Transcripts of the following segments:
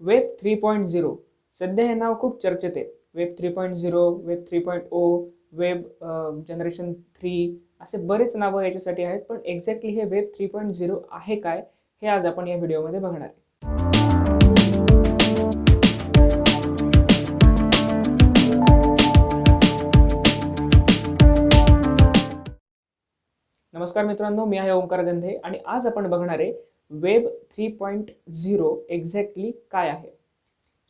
Web three point zero. सध्या हे नाव खूप चर्चेत आहे. Web three point zero web three point O web generation three असे बरेच नावं याच्यासाठी आहेत पण एक्झॅक्टली हे वेब थ्री पॉईंट झिरो आहे काय हे आज आपण या व्हिडिओमध्ये बघणार आहे. नमस्कार मित्रांनो मी आहे ओंकार गंधे आणि आज आपण बघणार आहे web three point zero exactly काय आहे?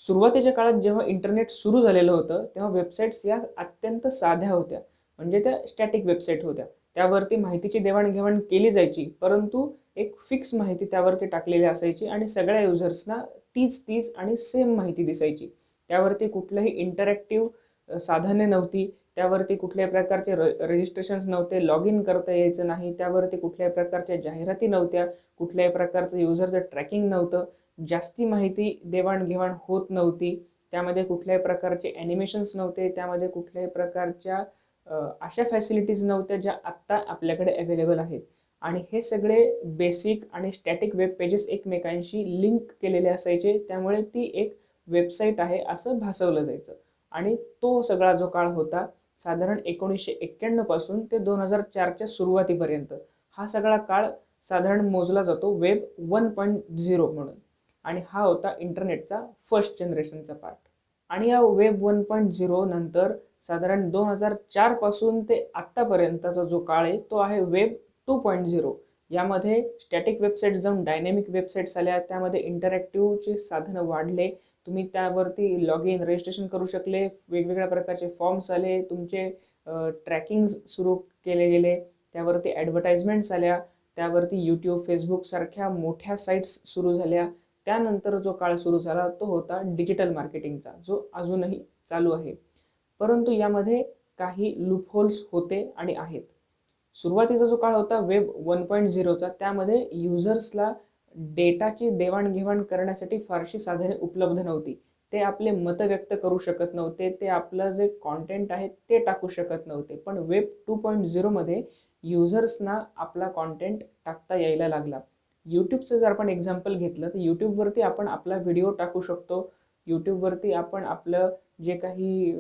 सुरुवातीच्या काळात जेव्हा इंटरनेट सुरू झालेलं होतं तेव्हा वेबसाईट्स या अत्यंत साध्या होत्या. म्हणजे त्या स्टॅटिक वेबसाईट होत्या. त्यावरती माहितीची देवाणघेवाण केली जायची परंतु एक फिक्स माहिती त्यावरती टाकलेली असायची आणि सगळ्या युजर्सना तीच तीच आणि सेम माहिती दिसायची. त्यावरती कुठलंही इंटरॅक्टिव्ह साधने नव्हती. त्यावरती कुठल्याही प्रकारचे र रजिस्ट्रेशन्स नव्हते लॉग इन करता यायचं नाही त्यावरती कुठल्याही प्रकारच्या जाहिराती नव्हत्या कुठल्याही प्रकारचं युजरचं ट्रॅकिंग नव्हतं जास्ती माहिती देवाणघेवाण होत नव्हती त्यामध्ये कुठल्याही प्रकारचे ॲनिमेशन्स नव्हते त्यामध्ये कुठल्याही प्रकारच्या अशा फॅसिलिटीज नव्हत्या ज्या आत्ता आपल्याकडे अवेलेबल आहेत. आणि हे सगळे बेसिक आणि स्टॅटिक वेब पेजेस एकमेकांशी लिंक केलेले असायचे त्यामुळे ती एक वेबसाईट आहे असं भासवलं जायचं. आणि तो सगळा जो काळ होता साधारण एकोणीसशे एक्क्याण्णवपासून ते दोन हजार चारच्या सुरुवातीपर्यंत हा सगळा काळ साधारण मोजला जातो वेब वन पॉईंट झिरो म्हणून. आणि हा होता इंटरनेटचा फर्स्ट जनरेशनचा पार्ट आणि या वेब वन पॉईंट झिरो नंतर साधारण दोन हजार चारपासून ते आत्तापर्यंतचा जो काळ आहे तो आहे वेब टू पॉईंट झिरो यामध्ये स्टॅटिक वेबसाईट जाऊन डायनॅमिक वेबसाईट्स आल्या त्यामध्ये इंटरॅक्टिव्हचे साधनं वाढले तुम्ही त्यावरती लॉग इन रजिस्ट्रेशन करू शकले. वेगवेगळ्या प्रकारचे फॉर्म्स आले. तुमचे ट्रॅकिंग्स सुरू केले गेले. त्यावरती ॲडव्हर्टाइजमेंट्स आल्या. त्यावरती यूट्यूब फेसबुकसारख्या मोठ्या साईट्स सुरू झाल्या. त्यानंतर जो काळ सुरू झाला तो होता डिजिटल मार्केटिंगचा जो अजूनही चालू आहे. परंतु यामध्ये काही लूपहोल्स होते आणि आहेत. सुरुवातीचा जो काळ होता वेब वन पॉईंट झिरोचा त्यामध्ये युजर्सला डेटाची देवाणघेवाण करण्यासाठी फारशी साधने उपलब्ध नव्हती. ते आपले मतं व्यक्त करू शकत नव्हते ते आपलं जे कॉन्टेंट आहे ते टाकू शकत नव्हते. पण वेब टू पॉईंट झिरोमध्ये युजर्सना आपला कॉन्टेंट टाकता यायला लागला. यूट्यूबचं जर आपण एक्झाम्पल घेतलं तर यूट्यूबवरती आपण आपला व्हिडिओ टाकू शकतो. यूट्यूबवरती आपण आपलं जे काही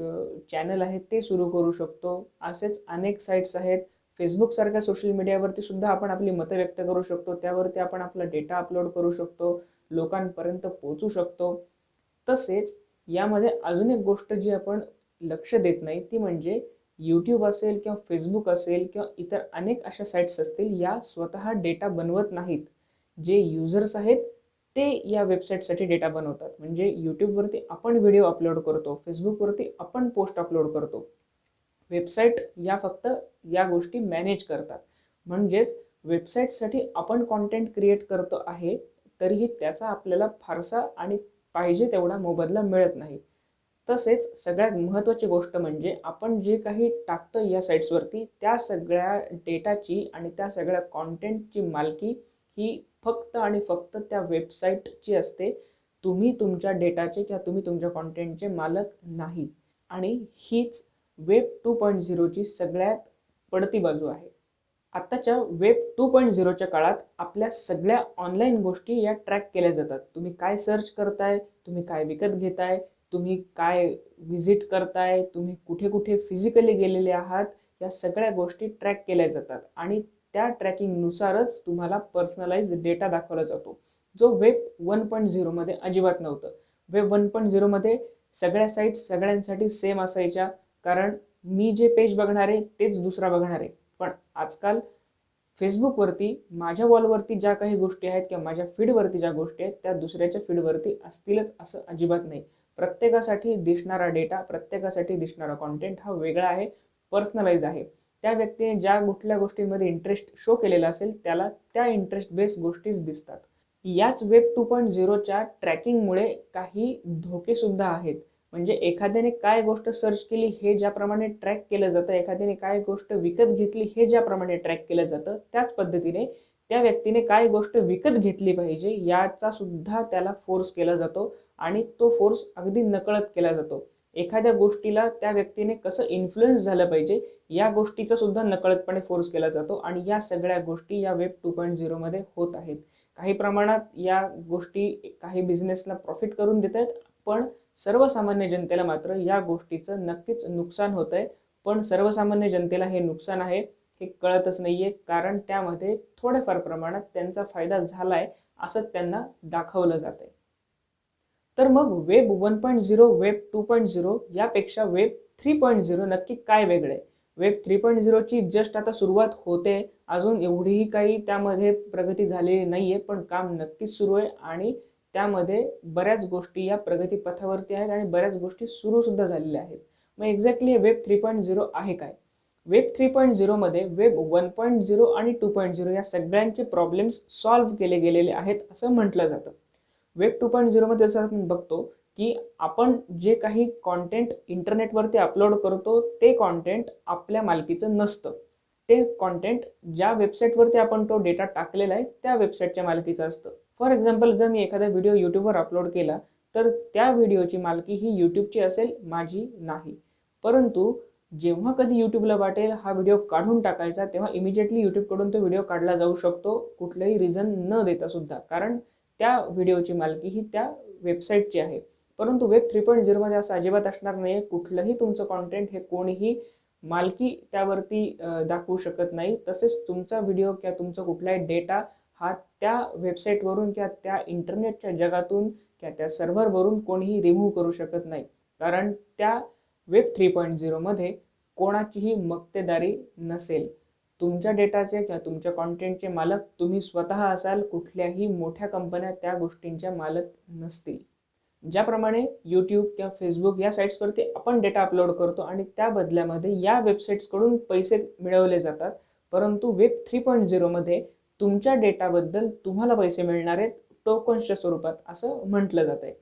चॅनल आहे ते सुरू करू शकतो. असेच अनेक साईट्स आहेत. फेसबुकसारख्या सोशल मीडियावरती सुद्धा आपण आपली मतं व्यक्त करू शकतो. त्यावरती आपण आपला डेटा अपलोड करू शकतो. लोकांपर्यंत पोचू शकतो. तसेच यामध्ये अजून एक गोष्ट जी आपण लक्ष देत नाही ती म्हणजे यूट्यूब असेल किंवा फेसबुक असेल किंवा इतर अनेक अशा साईट्स असतील या स्वतः डेटा बनवत नाहीत. जे युजर्स आहेत ते या वेबसाईटसाठी डेटा बनवतात. म्हणजे यूट्यूबवरती आपण व्हिडिओ अपलोड करतो. फेसबुकवरती आपण पोस्ट अपलोड करतो. वेबसाईट या फक्त या गोष्टी मॅनेज करतात. म्हणजेच वेबसाईटसाठी आपण कॉन्टेंट क्रिएट करतो आहे तरीही त्याचा आपल्याला फारसा आणि पाहिजे तेवढा मोबदला मिळत नाही. तसेच सगळ्यात महत्त्वाची गोष्ट म्हणजे आपण जे काही टाकतो या साईट्सवरती त्या सगळ्या डेटाची आणि त्या सगळ्या कॉन्टेंटची मालकी ही फक्त आणि फक्त त्या वेबसाईटची असते. तुम्ही तुमच्या डेटाचे किंवा तुम्ही तुमच्या कॉन्टेंटचे मालक नाही. आणि हीच वेब टू पॉईंट झिरोची सगळ्यात पडती बाजू आहे. आत्ताच्या वेब टू पॉईंट झिरोच्या काळात आपल्या सगळ्या ऑनलाईन गोष्टी या ट्रॅक केल्या जातात. तुम्ही काय सर्च करताय तुम्ही काय विकत घेताय तुम्ही काय विजिट करताय तुम्ही कुठे कुठे फिजिकली गेलेले आहात या सगळ्या गोष्टी ट्रॅक केल्या जातात. आणि त्या ट्रॅकिंगनुसारच तुम्हाला पर्सनलाइज डेटा दाखवला जातो. जो वेब वन पॉईंट झिरोमध्ये अजिबात नव्हतं. वेब वन पॉईंट झिरोमध्ये सगळ्या साईट सगळ्यांसाठी सेम असायच्या. कारण मी जे पेज बघणार आहे तेच दुसरा बघणार. आहे पण आजकाल फेसबुकवरती माझ्या वॉलवरती ज्या काही गोष्टी आहेत किंवा माझ्या फीडवरती ज्या गोष्टी आहेत त्या दुसऱ्याच्या फीडवरती असतीलच असं अजिबात नाही. प्रत्येकासाठी दिसणारा डेटा प्रत्येकासाठी दिसणारा कॉन्टेंट हा वेगळा आहे पर्सनलाइज आहे. त्या व्यक्तीने ज्या कुठल्या गोष्टींमध्ये इंटरेस्ट शो केलेला असेल त्याला त्या इंटरेस्ट बेस्ड गोष्टीच दिसतात. याच वेब टू पॉईंट झिरोच्या ट्रॅकिंगमुळे काही धोकेसुद्धा आहेत. म्हणजे एखाद्याने काय गोष्ट सर्च केली हे ज्याप्रमाणे ट्रॅक केलं जातं एखाद्याने काय गोष्ट विकत घेतली हे ज्याप्रमाणे ट्रॅक केलं जातं त्याच पद्धतीने त्या व्यक्तीने काय गोष्ट विकत घेतली पाहिजे याचा सुद्धा त्याला फोर्स केला जातो आणि तो फोर्स अगदी नकळत केला जातो. एखाद्या गोष्टीला त्या व्यक्तीने कसं इन्फ्लुएन्स झालं पाहिजे या गोष्टीचा सुद्धा नकळतपणे फोर्स केला जातो आणि या सगळ्या गोष्टी या वेब टू पॉईंट झिरोमध्ये होत आहेत. काही प्रमाणात या गोष्टी काही बिझनेसला प्रॉफिट करून देत आहेत पण सर्वसामान्य जनतेला मात्र या गोष्टीचं नक्कीच नुकसान होत आहे पण सर्वसामान्य जनतेला हे नुकसान आहे हे कळतच नाहीये. कारण त्यामध्ये थोड्याफार प्रमाणात त्यांचा फायदा झालाय असं त्यांना दाखवलं जात आहे तर मग web one point zero web two point zero यापेक्षा वेब थ्री पॉईंट झिरो नक्की काय वेगळं आहे? वेब थ्री पॉईंट झिरोची जस्ट आता सुरुवात होते. अजून एवढीही काही त्यामध्ये प्रगती झालेली नाही आहे पण काम नक्कीच सुरू आहे. आणि त्यामध्ये बऱ्याच गोष्टी या प्रगतीपथावरती आहेत आणि बऱ्याच गोष्टी सुरूसुद्धा झालेल्या आहेत. मग एक्झॅक्टली हे वेब थ्री पॉईंट झिरो आहे काय? वेब थ्री पॉईंट झिरोमध्ये वेब वन पॉईंट झिरो आणि टू पॉईंट झिरो या सगळ्यांचे प्रॉब्लेम्स सॉल्व्ह केले गेलेले आहेत असं म्हटलं जातं. वेब टू पॉईंट झिरोमध्ये जसं आपण बघतो की आपण जे काही कॉन्टेंट इंटरनेटवरती अपलोड करतो ते कॉन्टेंट आपल्या मालकीचं नसतं. ते कॉन्टेंट ज्या वेबसाईटवरती आपण तो डेटा टाकलेला आहे त्या वेबसाईटच्या मालकीचं असतं. फॉर एक्झाम्पल जर मी एखादा व्हिडिओ यूट्यूबवर अपलोड केला तर त्या व्हिडिओची मालकी ही यूट्यूबची असेल माझी नाही. परंतु जेव्हा कधी यूट्यूबला वाटेल हा व्हिडिओ काढून टाकायचा तेव्हा इमिजिएटली यूट्यूबकडून तो व्हिडिओ काढला जाऊ शकतो कुठलंही रिझन न देता सुद्धा. कारण त्या व्हिडिओची मालकी ही त्या वेबसाईटची आहे. परंतु वेब थ्री पॉईंट झिरोमध्ये असं अजिबात असणार नाही कुठलंही तुमचं कॉन्टेंट हे कोणीही मालकी त्यावरती दाखवू शकत नाही. तसेच तुमचा व्हिडिओ किंवा तुमचा कुठलाही डेटा हा त्या वेबसाईटवरून किंवा त्या इंटरनेटच्या जगातून किंवा त्या सर्व्हरवरून कोणीही रिमूव्ह करू शकत नाही. कारण त्या वेब थ्री पॉईंट झिरोमध्ये कोणाचीही मक्तेदारी नसेल. तुमच्या डेटाचे किंवा तुमच्या कॉन्टेंटचे मालक तुम्ही स्वतः असाल कुठल्याही मोठ्या कंपन्या त्या गोष्टींच्या मालक नसतील. ज्याप्रमाणे यूट्यूब किंवा फेसबुक या साईट्सवरती आपण डेटा अपलोड करतो आणि त्या बदल्यामध्ये या वेबसाईट्सकडून पैसे मिळवले जातात. परंतु वेब थ्री पॉईंट झिरोमध्ये तुमच्या डेटाबद्दल तुम्हाला पैसे मिळणार आहेत टोकन्सच्या स्वरूपात असं म्हटलं जात आहे.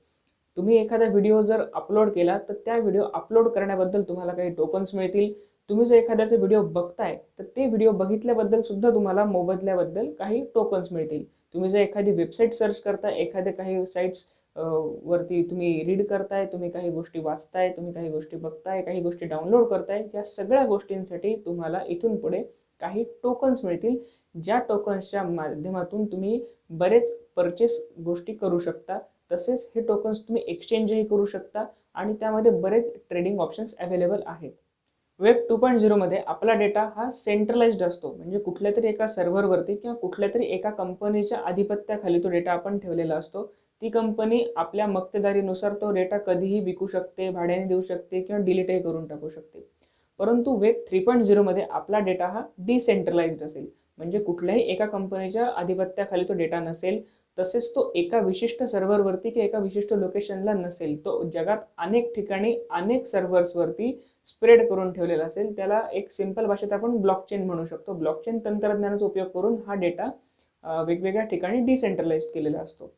तुम्ही एखादा व्हिडिओ जर अपलोड केला तर त्या व्हिडिओ अपलोड करण्याबद्दल तुम्हाला काही टोकन्स मिळतील. तुम्ही जर एखाद्याचे व्हिडिओ बघताय तर ते व्हिडिओ बघितल्याबद्दल सुद्धा तुम्हाला मोबदल्याबद्दल काही टोकन्स मिळतील. तुम्ही जर एखादी वेबसाईट सर्च करताय एखाद्या काही साईट्स वरती तुम्ही रीड करताय तुम्ही काही गोष्टी वाचताय तुम्ही काही गोष्टी बघताय काही गोष्टी डाउनलोड करताय त्या सगळ्या गोष्टींसाठी तुम्हाला इथून पुढे काही टोकन्स मिळतील. ज्या टोकन्सच्या माध्यमातून तुम्ही बरेच परचेस गोष्टी करू शकता तसेच हे टोकन्स तुम्ही एक्सचेंजही करू शकता आणि त्यामध्ये बरेच ट्रेडिंग ऑप्शन्स अवेलेबल आहेत. वेब टू पॉईंट झिरोमध्ये आपला डेटा हा सेंट्रलाइज्ड असतो म्हणजे कुठल्या तरी एका सर्व्हरवरती किंवा कुठल्या तरी एका कंपनीच्या आधिपत्याखाली तो डेटा आपण ठेवलेला असतो. ती कंपनी आपल्या मक्तेदारीनुसार तो डेटा कधीही विकू शकते भाड्याने देऊ शकते किंवा डिलीटही करून टाकू शकते. परंतु वेब थ्री पॉईंट झिरोमध्ये आपला डेटा हा डिसेंट्रलाइज्ड असेल. म्हणजे कुठल्याही एका कंपनीच्या आधिपत्याखाली तो डेटा नसेल तसेच तो एका विशिष्ट सर्व्हरवरती किंवा एका विशिष्ट लोकेशनला नसेल तो जगात अनेक ठिकाणी अनेक सर्व्हर्सवरती स्प्रेड करून ठेवलेला असेल. त्याला एक सिंपल भाषेत आपण ब्लॉकचेन म्हणू शकतो. ब्लॉकचेन तंत्रज्ञानाचा उपयोग करून हा डेटा वेगवेगळ्या ठिकाणी डिसेंट्रलाइज केलेला असतो.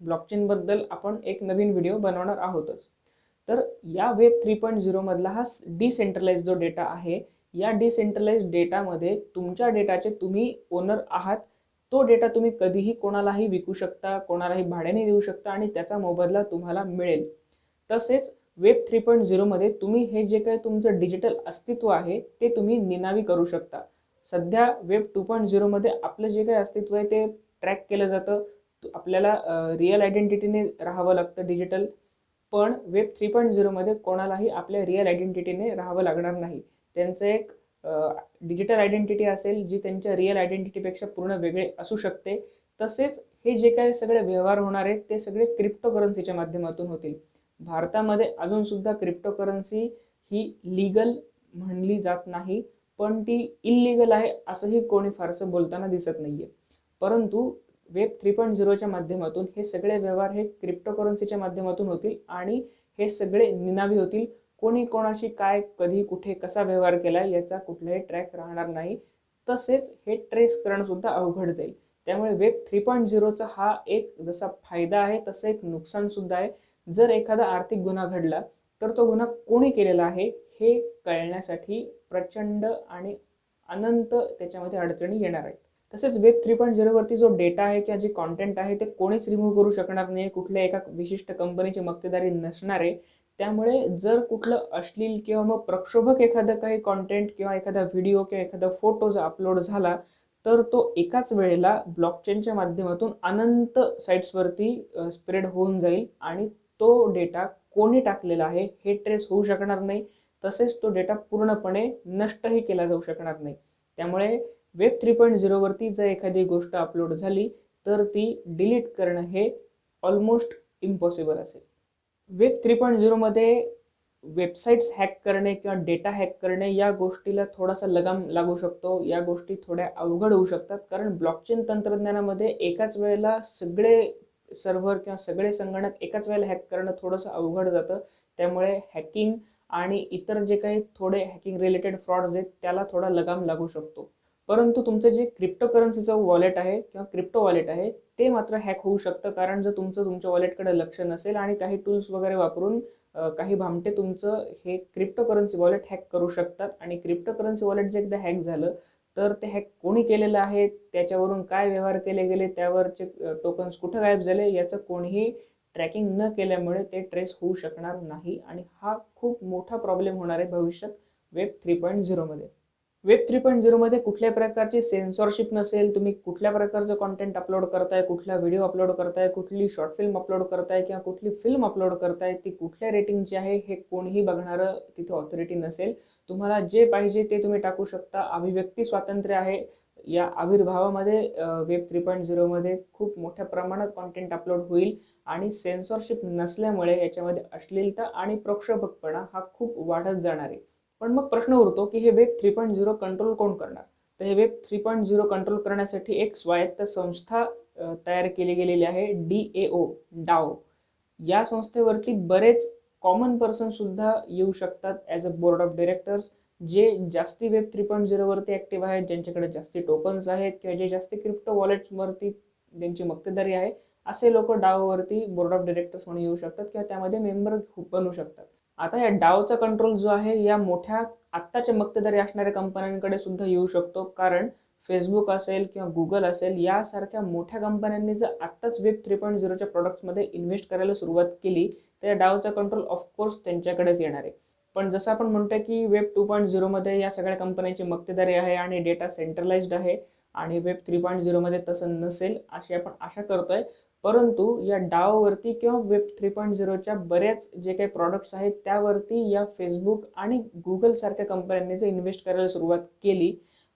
ब्लॉकचेनबद्दल आपण एक नवीन व्हिडिओ बनवणार आहोतच. तर या वेब थ्री पॉईंट झिरोमधला हा डिसेंट्रलाइज जो डेटा आहे या डिसेंट्रलाइज डेटामध्ये तुमच्या डेटाचे तुम्ही ओनर आहात. तो डेटा तुम्ही कधीही कोणालाही विकू शकता कोणालाही भाड्याने देऊ शकता आणि त्याचा मोबदला तुम्हाला मिळेल. तसेच वेब थ्री पॉईंट झिरोमध्ये तुम्ही हे जे काही तुमचं डिजिटल अस्तित्व आहे ते तुम्ही निनावी करू शकता. सध्या वेब टू पॉईंट झिरोमध्ये आपलं जे काही अस्तित्व आहे ते ट्रॅक केलं जातं. आपल्याला रिअल आयडेंटिटीने राहावं लागतं डिजिटल पण वेब थ्री पॉईंट झिरोमध्ये कोणालाही आपल्या रिअल आयडेंटिटीने राहावं लागणार नाही. त्यांचं एक डिजिटल आयडेंटिटी असेल जी त्यांच्या रिअल आयडेंटिटीपेक्षा पूर्ण वेगळे असू शकते. तसेच हे जे काही सगळे व्यवहार होणार आहेत ते सगळे क्रिप्टो करन्सीच्या माध्यमातून होतील. भारतामध्ये अजूनसुद्धा क्रिप्टो करन्सी ही लीगल म्हणली जात नाही पण ती इलिगल आहे असंही कोणी फारसं बोलताना दिसत नाही आहे परंतु वेब थ्री पॉईंट झिरोच्या माध्यमातून हे सगळे व्यवहार हे क्रिप्टो करन्सीच्या माध्यमातून होतील आणि हे सगळे निनावी होतील. कोणी कोणाशी काय कधी कुठे कसा व्यवहार केला याचा कुठलाही ट्रॅक राहणार नाही. तसेच हे ट्रेस करणं सुद्धा अवघड जाईल. त्यामुळे वेब थ्री पॉईंट झिरोचा हा एक जसा फायदा आहे तसं एक नुकसान सुद्धा आहे. जर एखादा आर्थिक गुन्हा घडला तर तो गुन्हा कोणी केलेला आहे हे कळण्यासाठी प्रचंड आणि अनंत त्याच्यामध्ये अडचणी येणार आहेत. तसेच वेब थ्री पॉईंट झिरोवरती जो डेटा आहे किंवा जे कॉन्टेंट आहे ते कोणीच रिमूव्ह करू शकणार नाही. कुठल्या एका विशिष्ट कंपनीची मक्तेदारी नसणार आहे. त्यामुळे जर कुठलं अश्लील किंवा मग प्रक्षोभक एखादं काही कॉन्टेंट किंवा एखादा व्हिडिओ किंवा एखादा फोटो जर अपलोड झाला तर तो एकाच वेळेला ब्लॉकचेनच्या माध्यमातून अनंत साईट्सवरती स्प्रेड होऊन जाईल आणि तो डेटा कोणी टाकलेला आहे हे ट्रेस होऊ शकणार नाही. तसेच तो डेटा पूर्णपणे नष्टही केला जाऊ शकणार नाही. त्यामुळे वेब थ्री पॉईंट झिरोवरती जर एखादी गोष्ट अपलोड झाली तर ती डिलीट करणं हे ऑलमोस्ट इम्पॉसिबल असेल. वेब थ्री पॉईंट झिरोमध्ये वेबसाईट्स हॅक करणे किंवा डेटा हॅक करणे या गोष्टीला थोडासा लगाम लागू शकतो. या गोष्टी थोड्या अवघड होऊ शकतात. कारण ब्लॉकचेन तंत्रज्ञानामध्ये एकाच वेळेला सगळे सर्व्हर किंवा सगळे संगणक एकाच वेळेला हॅक करणं थोडंसं अवघड जातं. त्यामुळे हॅकिंग आणि इतर जे काही थोडे हॅकिंग रिलेटेड फ्रॉड्स आहेत त्याला थोडा लगाम लागू शकतो. परंतु तुमचं जे क्रिप्टोकरन्सीचं वॉलेट आहे किंवा क्रिप्टो वॉलेट आहे ते मात्र हॅक होऊ शकतं कारण जर तुमचं तुमच्या वॉलेटकडे लक्ष नसेल आणि काही टूल्स वगैरे वापरून काही भामटे तुमचं हे क्रिप्टोकरन्सी वॉलेट हॅक करू शकतात. आणि क्रिप्टोकरन्सी वॉलेट जे एकदा हॅक झालं तर ते हॅक कोणी केलेलं आहे? त्याच्यावरून काय व्यवहार केले गेले? त्यावरचे टोकन्स कुठं गायब झाले? याचं कोणीही ट्रॅकिंग न केल्यामुळे ते ट्रेस होऊ शकणार नाही. आणि हा खूप मोठा प्रॉब्लेम होणार आहे भविष्यात वेब थ्री पॉईंट झिरोमध्ये वेब थ्री पॉईंट झिरोमध्ये कुठल्या प्रकारची सेन्सॉरशिप नसेल तुम्ही कुठल्या प्रकारचं कॉन्टेंट अपलोड करताय कुठला व्हिडिओ अपलोड करताय कुठली शॉर्ट फिल्म अपलोड करताय किंवा कुठली फिल्म अपलोड करताय ती कुठल्या रेटिंगची आहे हे कोणीही बघणारं तिथे ऑथॉरिटी नसेल. तुम्हाला जे पाहिजे ते तुम्ही टाकू शकता. अभिव्यक्ती स्वातंत्र्य आहे. या आविर्भावामध्ये वेब थ्री पॉईंट झिरोमध्ये खूप मोठ्या प्रमाणात कॉन्टेंट अपलोड होईल आणि सेन्सॉरशिप नसल्यामुळे याच्यामध्ये अश्लीलता आणि प्रक्षोभकपणा हा खूप वाढत जाणार आहे. पण मग प्रश्न उरतो की हे web three point zero control कोण करणार? तर हे web three point zero control करण्यासाठी एक स्वायत्त संस्था तयार केली गेलेली आहे डी ए ओ डाओ. या संस्थेवरती बरेच कॉमन पर्सन सुद्धा येऊ शकतात as a board of directors जे जास्ती वेब थ्री पॉईंट झिरोवरती ॲक्टिव्ह आहेत ज्यांच्याकडे जास्ती टोकन्स आहेत किंवा जे जास्ती क्रिप्टो वॉलेट्सवरती ज्यांची मक्तेदारी आहे असे लोक डाओवरती बोर्ड ऑफ डिरेक्टर्स म्हणून येऊ शकतात किंवा त्यामध्ये मेंबर बनू शकतात. आता या डावचा कंट्रोल जो आहे या मोठ्या आत्ताच्या मक्तेदारी असणाऱ्या कंपन्यांकडे सुद्धा येऊ शकतो. कारण फेसबुक असेल किंवा गुगल असेल यासारख्या मोठ्या कंपन्यांनी जर आत्ताच वेब थ्री पॉईंट झिरोच्या प्रोडक्ट्समध्ये इन्व्हेस्ट करायला सुरुवात केली तर या डावचा कंट्रोल ऑफकोर्स त्यांच्याकडेच येणार आहे. पण जसं आपण म्हणतोय की वेब टू पॉईंट झिरोमध्ये या सगळ्या कंपन्यांची मक्तेदारी आहे आणि डेटा सेंट्रलाइज्ड आहे आणि वेब थ्री पॉईंट झिरोमध्ये तसं नसेल अशी आपण आशा करतोय. परंतु या डाववरती किंवा वेब थ्री पॉईंट झिरोच्या बऱ्याच जे काही प्रॉडक्ट्स आहेत त्यावरती या फेसबुक आणि गुगलसारख्या कंपन्यांनी जर इन्व्हेस्ट करायला सुरुवात केली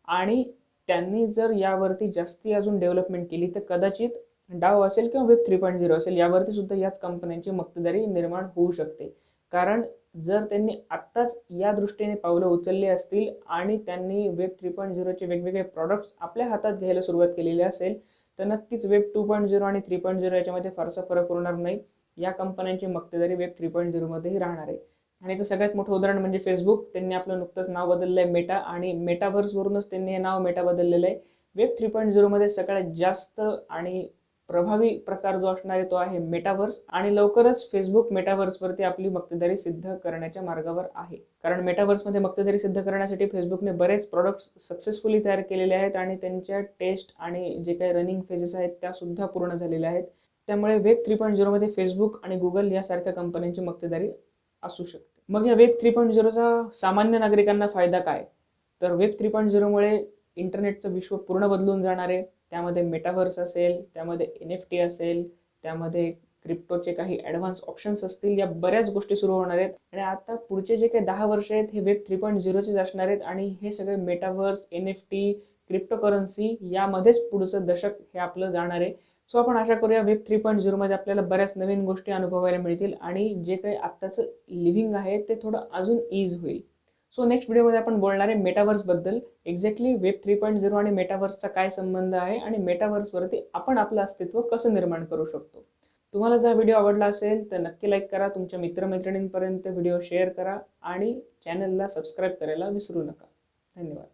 आणि त्यांनी जर यावरती जास्ती अजून डेव्हलपमेंट केली तर कदाचित डाव असेल किंवा वेब थ्री पॉईंट झिरो असेल यावरती सुद्धा याच कंपन्यांची मक्तेदारी निर्माण होऊ शकते. कारण जर त्यांनी आत्ताच या दृष्टीने पावलं उचलली असतील आणि त्यांनी वेब थ्री पॉईंट झिरोचे वेगवेगळे प्रॉडक्ट्स आपल्या हातात घ्यायला सुरुवात केलेली असेल तर नक्कीच वेब टू पॉईंट झिरो आणि थ्री पॉईंट झिरो याच्यामध्ये फारसा फरक होणार नाही. या कंपन्यांची मक्तेदारी वेब थ्री पॉईंट झिरोमध्येही राहणार आहे. आणि याचं सगळ्यात मोठं उदाहरण म्हणजे फेसबुक त्यांनी आपलं नुकतंच नाव बदललं आहे मेटा आणि मेटाव्हर्सवरूनच त्यांनी हे नाव मेटा बदललेलं आहे. वेब थ्री पॉईंट झिरोमध्ये सगळ्यात जास्त आणि प्रभावी प्रकार जो असणार आहे तो आहे मेटावर्स आणि लवकरच फेसबुक मेटावर्सवरती आपली मक्तेदारी सिद्ध करण्याच्या मार्गावर आहे. कारण मेटावर्समध्ये मक्तेदारी सिद्ध करण्यासाठी फेसबुकने बरेच प्रॉडक्ट्स सक्सेसफुली तयार केलेले आहेत आणि त्यांच्या टेस्ट आणि जे काही रनिंग फेजेस आहेत त्या सुद्धा पूर्ण झालेल्या आहेत. त्यामुळे वेब थ्री पॉईंट झिरोमध्ये फेसबुक आणि गुगल यासारख्या कंपन्यांची मक्तेदारी असू शकते. मग या वेब थ्री पॉईंट झिरोचा सामान्य नागरिकांना फायदा काय? तर वेब थ्री पॉईंट झिरोमुळे इंटरनेटचं विश्व पूर्ण बदलून जाणार आहे. त्यामध्ये मेटाव्हर्स असेल त्यामध्ये एन एफ टी असेल त्यामध्ये क्रिप्टोचे काही ॲडव्हान्स ऑप्शन्स असतील या बऱ्याच गोष्टी सुरू होणार आहेत. आणि आता पुढचे जे काही दहा वर्ष आहेत हे वेब थ्री पॉईंट झिरोचेच असणार आहेत. आणि हे सगळे metaverse N F T cryptocurrency यामध्येच पुढचं दशक हे आपलं जाणार आहे. सो आपण आशा करूया वेब थ्री पॉईंट झिरोमध्ये आपल्याला बऱ्याच नवीन गोष्टी अनुभवायला मिळतील. आणि जे काही आत्ताचं लिव्हिंग आहे ते थोडं अजून इज होईल. सो नेक्स्ट व्हिडिओमध्ये आपण बोलणार आहे मेटावर्सबद्दल exactly web three point zero आणि मेटावर्सचा काय संबंध आहे आणि मेटावर्सवरती आपण आपलं अस्तित्व कसं निर्माण करू शकतो? तुम्हाला जर व्हिडिओ आवडला असेल तर नक्की लाईक करा. तुमच्या मित्रमैत्रिणींपर्यंत व्हिडिओ शेअर करा आणि चॅनलला सबस्क्राईब करायला विसरू नका. धन्यवाद.